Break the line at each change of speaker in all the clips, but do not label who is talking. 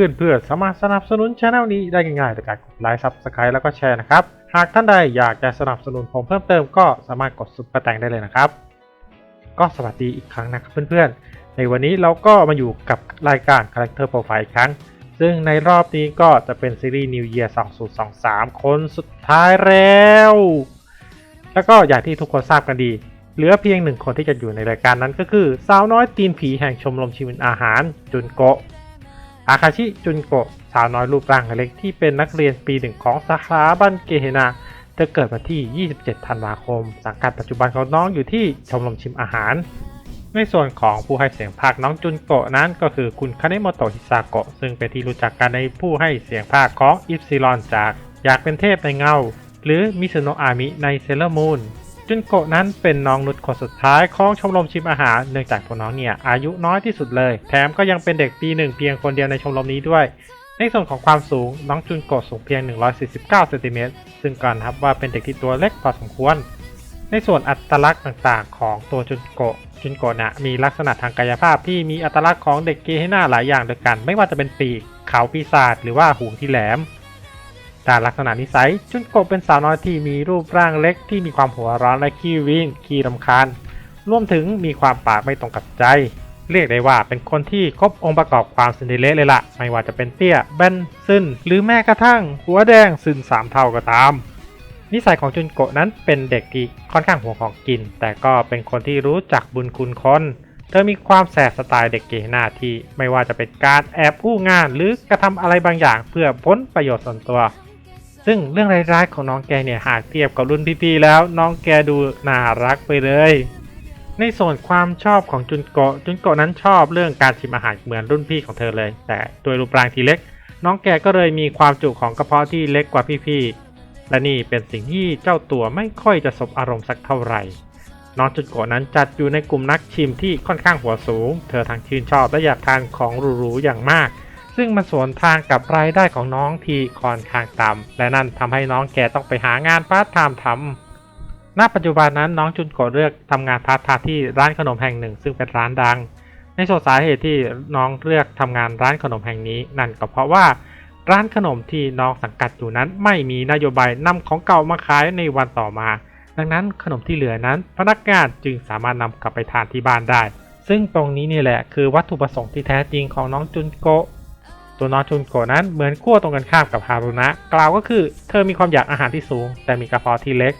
ื่อนเพื่อนๆสามารถสนับสนุนช anel นี้ได้ง่ายๆโดยการกดไลค์ Subscribe แล้วก็แชร์นะครับ หากท่านใดอยากจะสนับสนุนผมเพิ่มเติมก็สามารถกดซุปเปอร์แตงได้เลยนะครับ ก็สวัสดีอีกครั้งนะครับเพื่อนๆ ในวันนี้เราก็มาอยู่กับรายการ Character Profile อีกครั้ง ซึ่งในรอบนี้ก็จะเป็นซีรีส์ New Year 2023 คนสุดท้ายแล้ว แล้วก็อย่างที่ทุกคนทราบกันดีเหลือเพียงหนึ่งคนที่จะอยู่ในรายการนั้นก็คือ สาวน้อยตีนผีแห่งชมรมชีวิตอาหารจุนโกะ อาคาชิจุนโกะสาวน้อยรูปร่างเล็กที่เป็นนักเรียนปีหนึ่งของสาขาบันเกเฮนาเธอเกิดวันที่ 27 ธันวาคม สังกัดปัจจุบันของน้องอยู่ที่ชมรมชิมอาหาร ในส่วนของผู้ให้เสียงภาคน้องจุนโกะนั้นก็คือคุณคาเนโมโตะฮิซาโกะซึ่งเป็นที่รู้จักกันในผู้ให้เสียงภาคของอิฟซิลอนจากอยากเป็นเทพในเงา หรือมิซุโนะอามิในเซเลอร์มูน จุนโกะนั้นเป็นน้องนุชคนสุดท้ายของชมรมชิมอาหารเนื่องจากตัวน้องเนี่ยอายุน้อยที่สุดเลย แถมก็ยังเป็นเด็กปีหนึ่งเพียงคนเดียวในชมรมนี้ด้วย ในส่วนของความสูงน้องจุนโกะสูงเพียง 149เซนติเมตรซึ่งก่อนนับว่าเป็นเด็กที่ตัวเล็กพอสมควร ในส่วนอัตลักษณ์ต่างๆ ของตัวจุนโกะจุนโกะนะมีลักษณะทางกายภาพที่มีอัตลักษณ์ของเด็กเกให้หน้าหลายอย่างด้วยกัน ไม่ว่าจะเป็นปีกเขาปีศาจหรือว่าหูที่แหลม ด้านลักษณะนิสัย จุนโกะเป็นสาวน้อยที่มีรูปร่างเล็กที่มีความหัวร้อนและขี้วินขี้รำคาญ รวมถึงมีความปากไม่ตรงกับใจ เรียกได้ว่าเป็นคนที่ครบองค์ประกอบความซินเดเรลล่าเลยละไม่ว่าจะเป็นเตี้ยแบนซึนหรือแม้กระทั่ง หัวแดงซึนสามเท่าก็ตาม นิสัยของจุนโกะนั้นเป็นเด็กที่ค่อนข้างห่วงของกิน แต่ก็เป็นคนที่รู้จักบุญคุณคนเธอมีความแสบสไตล์เด็กเกหน้าที่ ไม่ว่าจะเป็นการแอบอู้งานหรือกระทำอะไรบางอย่างเพื่อพ้นประโยชน์ส่วนตัว ซึ่งเรื่องร้ายๆของน้องแกเนี่ยหากเทียบกับรุ่นพี่ๆแล้วน้องแกดูน่ารักไปเลย ในส่วนความชอบของจุนโกะจุนโกะนั้นชอบเรื่องการชิมอาหารเหมือนรุ่นพี่ของเธอเลย แต่ด้วยรูปร่างที่เล็ก น้องแกก็เลยมีความจุของกระเพาะที่เล็กกว่าพี่ๆและนี่เป็นสิ่งที่เจ้าตัวไม่ค่อยจะสบอารมณ์สักเท่าไหร่น้องจุนโกะนั้นจัดอยู่ในกลุ่มนักชิมที่ค่อนข้างหัวสูง เธอทั้งชื่นชอบและอยากทานของหรูๆอย่างมาก ซึ่งมันสวนทางกับรายได้ของน้องที่ค่อนข้างต่ำและนั่นทำให้น้องแกต้องไปหางานพาร์ทไทม์ทำณปัจจุบันนั้นน้องจุนโกเลือกทำงานพาร์ทไทม์ที่ร้านขนมแห่งหนึ่ง ซึ่งเป็นร้านดัง ในส่วนสาเหตุที่น้องเลือกทำงานร้านขนมแห่งนี้ นั่นก็เพราะว่าร้านขนมที่น้องสังกัดอยู่นั้นไม่มีนโยบายนำของเก่ามาขายในวันต่อมา ดังนั้นขนมที่เหลือนั้น พนักงานจึงสามารถนำกลับไปทานที่บ้านได้ ซึ่งตรงนี้นี่แหละคือวัตถุประสงค์ที่แท้จริงของน้องจุนโก ตัวน้องจุนโกนั้นเหมือนขั้วตรงกันข้ามกับฮารุนะ กล่าวก็คือเธอมีความอยากอาหารที่สูง แต่มีกระเพาะที่เล็ก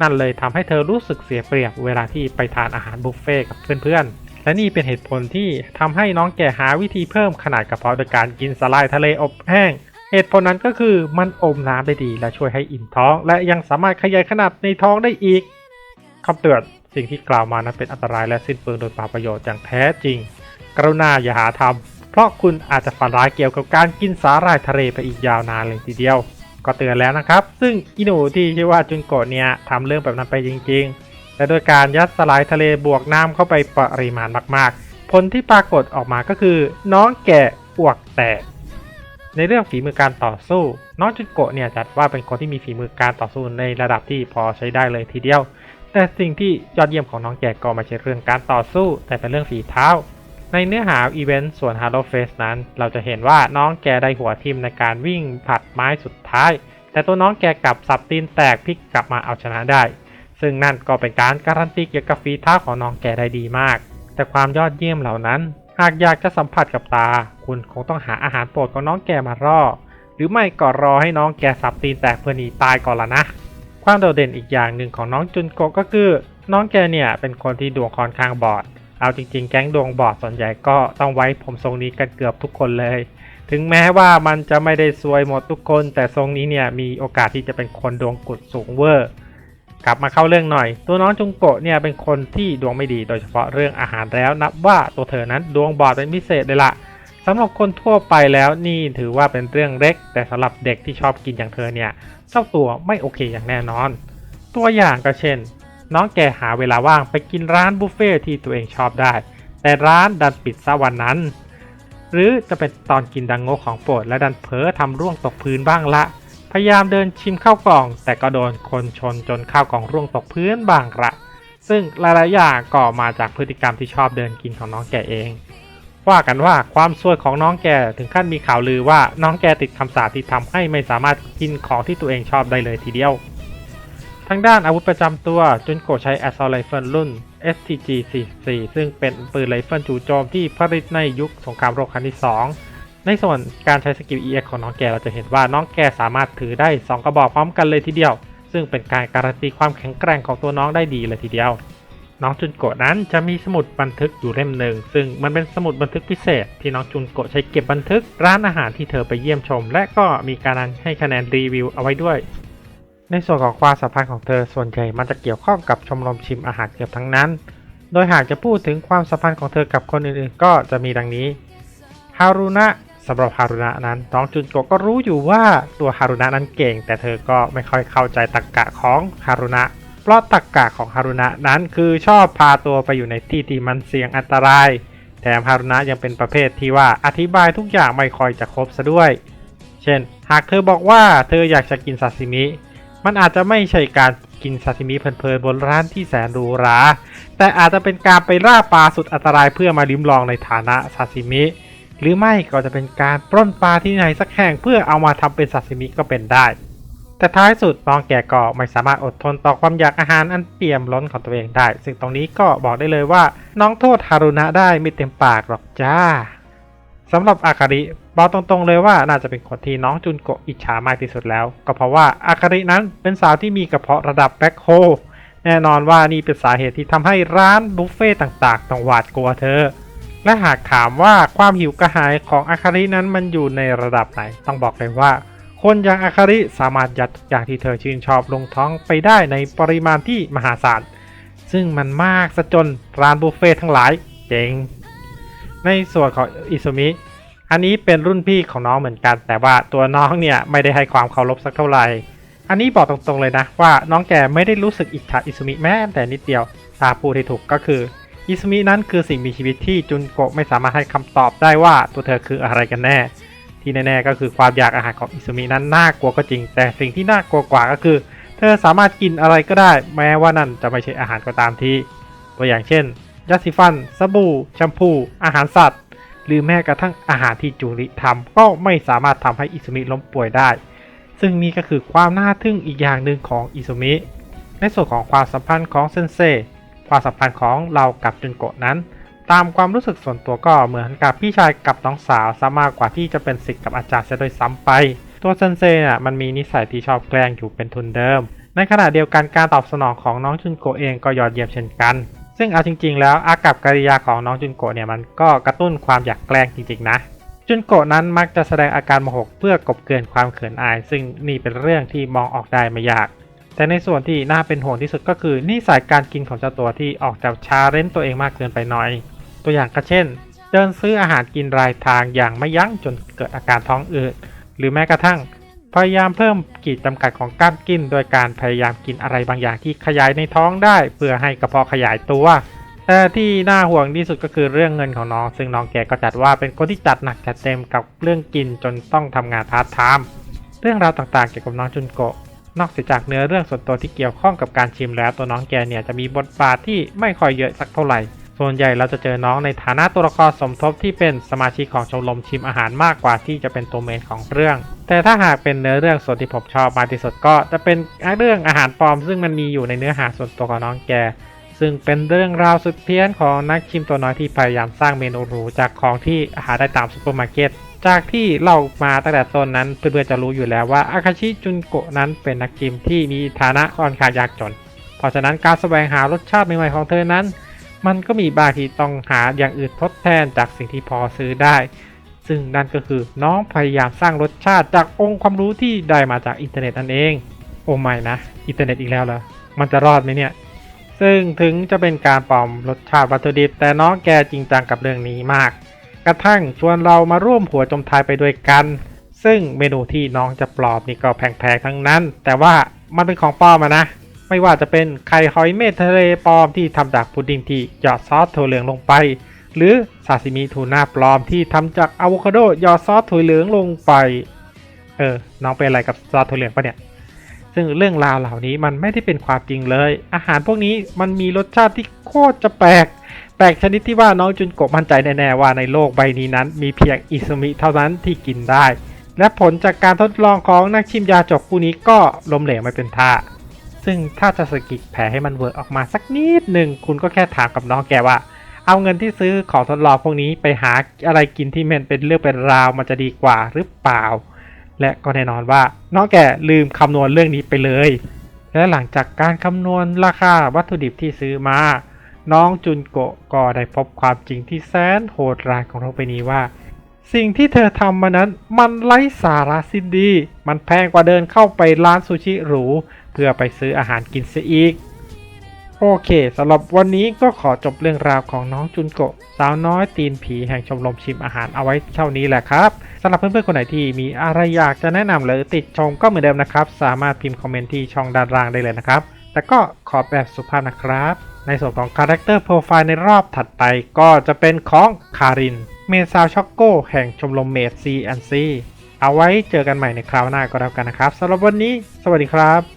นั่นเลยทำให้เธอรู้สึกเสียเปรียบเวลาที่ไปทานอาหารบุฟเฟ่กับเพื่อนๆ และนี่เป็นเหตุผลที่ทำให้น้องแก่หาวิธีเพิ่มขนาดกระเพาะโดยการกินสลายทะเลอบแห้ง เหตุผลนั้นก็คือมันอมน้ำได้ดี และช่วยให้อิ่มท้อง และยังสามารถขยายขนาดในท้องได้อีกคำเตือนสิ่งที่กล่าวมานั้นเป็นอันตรายและสิ้นเปลืองโดยเปล่าประโยชน์อย่างแท้จริง กรุณาอย่าหาทำ เพราะคุณอาจจะฝันร้ายเกี่ยวกับการกินสาหร่ายทะเลไปอีกยาวนานเลยทีเดียว ก็เตือนแล้วนะครับ ซึ่งอินูที่ชื่อว่าจุนโกะเนี่ยทำเรื่องแบบนั้นไปจริงๆ และโดยการยัดสลายทะเลบวกน้ำเข้าไปปริมาณมากๆ ผลที่ปรากฏออกมาก็คือ น้องแกะอ้วกแตกในเรื่องฝีมือการต่อสู้ น้องจุนโกะเนี่ยจัดว่าเป็นคนที่มีฝีมือการต่อสู้ในระดับที่พอใช้ได้เลยทีเดียว แต่สิ่งที่ยอดเยี่ยมของน้องแกะก็ไม่ใช่เรื่องการต่อสู้ แต่เป็นเรื่องฝีเท้า ในเนื้อหาอีเวนต์ส่วน Halo Face นั้น เราจะเห็นว่าน้องแกได้หัวทิมในการวิ่งผัดไม้สุดท้าย แต่ตัวน้องแกกลับสับตีนแตกพลิกกลับมาเอาชนะได้ ซึ่งนั่นก็เป็นการการันตีเกี่ยวกับฝีเท้าของน้องแกได้ดีมาก แต่ความยอดเยี่ยมเหล่านั้น หากอยากจะสัมผัสกับตา คุณคงต้องหาอาหารโปรดของน้องแกมาร่อ หรือไม่ก็รอให้น้องแกสับตีนแตกเพื่อหนีตายก่อนละนะ ความโดดเด่นอีกอย่างหนึ่งของน้องจุนโกก็คือ น้องแกเนี่ยเป็นคนที่ดวงค่อนข้างบอด เอาจริง ๆ แก๊งดวงบอดส่วนใหญ่ก็ต้องไว้ผมทรงนี้กันเกือบทุกคนเลย ถึงแม้ว่ามันจะไม่ได้ซวยหมดทุกคน แต่ทรงนี้เนี่ยมีโอกาสที่จะเป็นคนดวงกุดสูงเวอร์ กลับมาเข้าเรื่องหน่อย ตัวน้องจุงโกะเนี่ยเป็นคนที่ดวงไม่ดีโดยเฉพาะเรื่องอาหารแล้วนับว่าตัวเธอนั้นดวงบอดเป็นพิเศษเลยละสำหรับคนทั่วไปแล้วนี่ถือว่าเป็นเรื่องเล็ก แต่สำหรับเด็กที่ชอบกินอย่างเธอเนี่ยเจ้าตัวไม่โอเคอย่างแน่นอน ตัวอย่างก็เช่น น้องแกหาเวลาว่างไปกินร้านบุฟเฟ่ที่ตัวเองชอบได้ แต่ร้านดันปิดซะวันนั้น หรือจะเป็นตอนกินดังโงของโปรดและดันเผลอทำร่วงตกพื้นบ้างละ พยายามเดินชิมข้าวกล่อง แต่ก็โดนคนชนจนข้าวกล่องร่วงตกพื้นบ้างละซึ่งหลายๆอย่างก็มาจากพฤติกรรมที่ชอบเดินกินของน้องแกเอง ว่ากันว่าความซวยของน้องแกถึงขั้นมีข่าวลือว่าน้องแกติดคำสาปที่ทำให้ไม่สามารถกินของที่ตัวเองชอบได้เลยทีเดียว ทางด้านอาวุธประจำตัวจุนโกใช้ Assault Rifle รุ่น STG 44ซึ่งเป็นปืนไรเฟิลจู่โจมที่ผลิตในยุคสงครามโลกครั้งที่ 2 ในส่วนการใช้สกิล EX ของน้องแกเราจะเห็นว่าน้องแกสามารถถือได้ 2 กระบอกพร้อมกันเลยทีเดียว ซึ่งเป็นการการันตีความแข็งแกร่งของตัวน้องได้ดีเลยทีเดียว น้องจุนโกะนั้นจะมีสมุดบันทึกอยู่เล่มหนึ่งซึ่งมันเป็นสมุดบันทึกพิเศษ ที่น้องจุนโกะใช้เก็บบันทึกร้านอาหารที่เธอไปเยี่ยมชม และก็มีการให้คะแนนรีวิวเอาไว้ด้วย ในส่วนของความสัมพันธ์ของเธอส่วนใหญ่มันจะเกี่ยวข้องกับชมรมชิมอาหารเกือบทั้งนั้น โดยหากจะพูดถึงความสัมพันธ์ของเธอกับคนอื่นๆ ก็จะมีดังนี้ ฮารุนะสำหรับฮารุนะนั้นน้องจุนโกะก็รู้อยู่ว่าตัวฮารุนะนั้นเก่ง แต่เธอก็ไม่ค่อยเข้าใจตรรกกะของฮารุนะเพราะตรรกกะของฮารุนะนั้นคือชอบพาตัวไปอยู่ในที่ที่มันเสี่ยงอันตราย แถมฮารุนะยังเป็นประเภทที่ว่าอธิบายทุกอย่างไม่ค่อยจะครบซะด้วย เช่น หากเธอบอกว่าเธออยากจะกินซาซิมิ มันอาจจะไม่ใช่การกินซาซิมิเพลินๆบนร้านที่แสนหรูหรา แต่อาจจะเป็นการไปล่าปลาสุดอันตรายเพื่อมาลิ้มลองในฐานะซาซิมิ หรือไม่ก็จะเป็นการปล้นปลาที่ไหนสักแห่งเพื่อเอามาทำเป็นซาซิมิก็เป็นได้ แต่ท้ายสุดน้องแก่ก็ไม่สามารถอดทนต่อความอยากอาหารอันเปี่ยมล้นของตัวเองได้ ซึ่งตรงนี้ก็บอกได้เลยว่า น้องโทษฮารุนะได้ไม่เต็มปากหรอกจ้า สำหรับอาคาริบอกตรงๆเลยว่าน่าจะเป็นคนที่น้องจุนโกะอิจฉามากที่สุดแล้ว ก็เพราะว่าอาคารินั้นเป็นสาวที่มีกระเพาะระดับแบ็คโฮแน่นอนว่านี่เป็นสาเหตุที่ทำให้ร้านบุฟเฟ่ต่างๆต้องหวาดกลัวเธอ และหากถามว่าความหิวกระหายของอาคารินั้นมันอยู่ในระดับไหน ต้องบอกเลยว่า คนอย่างอาคาริสามารถยัดทุกอย่างที่เธอชื่นชอบลงท้องไปได้ในปริมาณที่มหาศาล ซึ่งมันมากซะจนร้านบุฟเฟ่ทั้งหลายเจ๋ง ในส่วนของอิซุมิ อันนี้เป็นรุ่นพี่ของน้องเหมือนกัน แต่ว่าตัวน้องเนี่ยไม่ได้ให้ความเคารพสักเท่าไหร่ อันนี้บอกตรงๆเลยนะว่าน้องแกไม่ได้รู้สึกอิจฉาอิซุมิแม้แต่นิดเดียวถ้าพูดให้ถูกก็คืออิซุมินั้นคือสิ่งมีชีวิตที่จุนโกะไม่สามารถให้คำตอบได้ว่าตัวเธอคืออะไรกันแน่ ที่แน่ๆก็คือความอยากอาหารของอิซุมินั้นน่ากลัวก็จริง แต่สิ่งที่น่ากลัวกว่าก็คือ เธอสามารถกินอะไรก็ได้ แม้ว่านั่นจะไม่ใช่อาหารก็ตามทีตัวอย่างเช่น ยาสีฟัน สบู่ แชมพู อาหารสัตว์ หรือแม้กระทั่งอาหารที่จูริทำก็ไม่สามารถทำให้อิซุมิล้มป่วยได้ ซึ่งนี่ก็คือความน่าทึ่งอีกอย่างหนึ่งของอิซุมิ ในส่วนของความสัมพันธ์ของเซนเซความสัมพันธ์ของเรากับจุนโกะนั้น ตามความรู้สึกส่วนตัวก็เหมือนกับพี่ชายกับน้องสาวซะมากกว่าที่จะเป็นศิษย์กับอาจารย์เสียโดยซ้ำไป ตัวเซนเซน่ะมันมีนิสัยที่ชอบแกล้งอยู่เป็นทุนเดิม ในขณะเดียวกันการตอบสนองของน้องจุนโกะเองก็ยอดเยี่ยมเช่นกัน ซึ่งเอาจริง ๆ แล้วอากับกิริยาของน้องจุนโกะเนี่ยมันก็กระตุ้นความอยากแกล้งจริง ๆ นะ จุนโกะนั้นมักจะแสดงอาการโมโหเพื่อกบเกลื่อนความเขินอาย ซึ่งนี่เป็นเรื่องที่มองออกได้ไม่ยาก แต่ในส่วนที่น่าเป็นห่วงที่สุดก็คือนิสัยการกินของเจ้าตัวที่ออกจากชาเร้นตัวเองมากเกินไปหน่อย ตัวอย่างก็เช่น เดินซื้ออาหารกินรายทางอย่างไม่ยั้งจนเกิดอาการท้องอืดหรือแม้กระทั่ง พยายามเพิ่มขีดจำกัดของการกิน โดยการพยายามกินอะไรบางอย่างที่ขยายในท้องได้ เพื่อให้กระเพาะขยายตัว แต่ที่น่าห่วงที่สุดก็คือเรื่องเงินของน้อง ซึ่งน้องแกก็จัดว่าเป็นคนที่จัดหนักจัดเต็มกับเรื่องกินจนต้องทำงานพาร์ทไทม์เรื่องราวต่างๆเกี่ยวกับน้องจุนโกะนอกจากเนื้อเรื่องส่วนตัวที่เกี่ยวข้องกับการชิมแล้วตัวน้องแกเนี่ยจะมีบทบาทที่ไม่ค่อยเยอะสักเท่าไหร่ ส่วนใหญ่เราจะเจอน้องในฐานะตัวละครสมทบที่เป็นสมาชิกของชมรมชิมอาหารมากกว่าที่จะเป็นตัวเมนของเรื่อง แต่ถ้าหากเป็นเนื้อเรื่องส่วนที่ผมชอบมากที่สุดก็จะเป็นเรื่องอาหารปลอม ซึ่งมันมีอยู่ในเนื้อหาส่วนตัวของน้องแก ซึ่งเป็นเรื่องราวสุดเพี้ยนของนักชิมตัวน้อยที่พยายามสร้างเมนูหรูจากของที่หาได้ตามซูเปอร์มาร์เก็ตจากที่เล่ามาตั้งแต่ต้นนั้นเพื่อนๆจะรู้อยู่แล้วว่าอาคาชิจุนโกะนั้นเป็นนักชิมที่มีฐานะค่อนข้างยากจน เพราะฉะนั้นการแสวงหารสชาติใหม่ๆของเธอนั้น มันก็มีบางที่ต้องหาอย่างอื่นทดแทนจากสิ่งที่พอซื้อได้ ซึ่งนั่นก็คือน้องพยายามสร้างรสชาติจากองค์ความรู้ที่ได้มาจากอินเทอร์เน็ตนั่นเอง โอ้ไม่นะ อินเทอร์เน็ตอีกแล้วเหรอ มันจะรอดไหมเนี่ย ซึ่งถึงจะเป็นการปลอมรสชาติวัตถุดิบ แต่น้องแกจริงจังกับเรื่องนี้มาก กระทั่งชวนเรามาร่วมหัวจมทายไปด้วยกัน ซึ่งเมนูที่น้องจะปลอมนี่ก็แพงๆทั้งนั้น แต่ว่ามันเป็นของปลอมนะ ไม่ว่าจะเป็นไข่หอยเม่นทะเลปลอมที่ทำจากพุดดิ้งที่หยอดซอสถั่วเหลืองลงไป หรือซาซิมิทูน่าปลอมที่ทำจากอะโวคาโดหยอดซอสถั่วเหลืองลงไป เออ น้องเป็นอะไรกับซอสถั่วเหลืองปะเนี่ย ซึ่งเรื่องราวเหล่านี้มันไม่ได้เป็นความจริงเลย อาหารพวกนี้มันมีรสชาติที่โคตรจะแปลก แปลกชนิดที่ว่าน้องจุนโกะมั่นใจแน่ๆว่าในโลกใบนี้นั้น มีเพียงอิซุมิเท่านั้นที่กินได้ และผลจากการทดลองของนักชิมยาจกผู้นี้ก็ล้มเหลวไม่เป็นท่า ซึ่งถ้าจะสกิดแผลให้มันเวิร์กออกมาสักนิดหนึ่งคุณก็แค่ถามกับน้องแกว่า เอาเงินที่ซื้อของทดลองพวกนี้ไปหาอะไรกินที่มันเป็นเรื่องเป็นราวมันจะดีกว่าหรือเปล่า และก็แน่นอนว่าน้องแกลืมคำนวณเรื่องนี้ไปเลย และหลังจากการคำนวณราคาวัตถุดิบที่ซื้อมา น้องจุนโกะก็ได้พบความจริงที่แสนโหดร้ายของโลกใบนี้ว่า สิ่งที่เธอทำมานั้นมันไร้สาระสิ้นดี มันแพงกว่าเดินเข้าไปร้านซูชิหรู เพื่อไปซื้ออาหารกินเสียอีก โอเคสำหรับวันนี้ก็ขอจบเรื่องราวของน้องจุนโกะสาวน้อยตีนผีแห่งชมรมชิมอาหารเอาไว้เท่านี้แหละครับสำหรับเพื่อนๆคนไหนที่มีอะไรอยากจะแนะนำหรือติดชมก็เหมือนเดิมนะครับ สามารถพิมพ์คอมเมนต์ที่ช่องด้านล่างได้เลยนะครับ แต่ก็ขอแบบสุภาพนะครับ ในส่วนของ Character Profile ในรอบถัดไปก็จะเป็นของคาริน เมซาวช็อกโกแห่งชมรมเมดซีแอนซีเอาไว้เจอกันใหม่ในคราวหน้าก็แล้วกันนะครับสำหรับวันนี้ สวัสดีครับ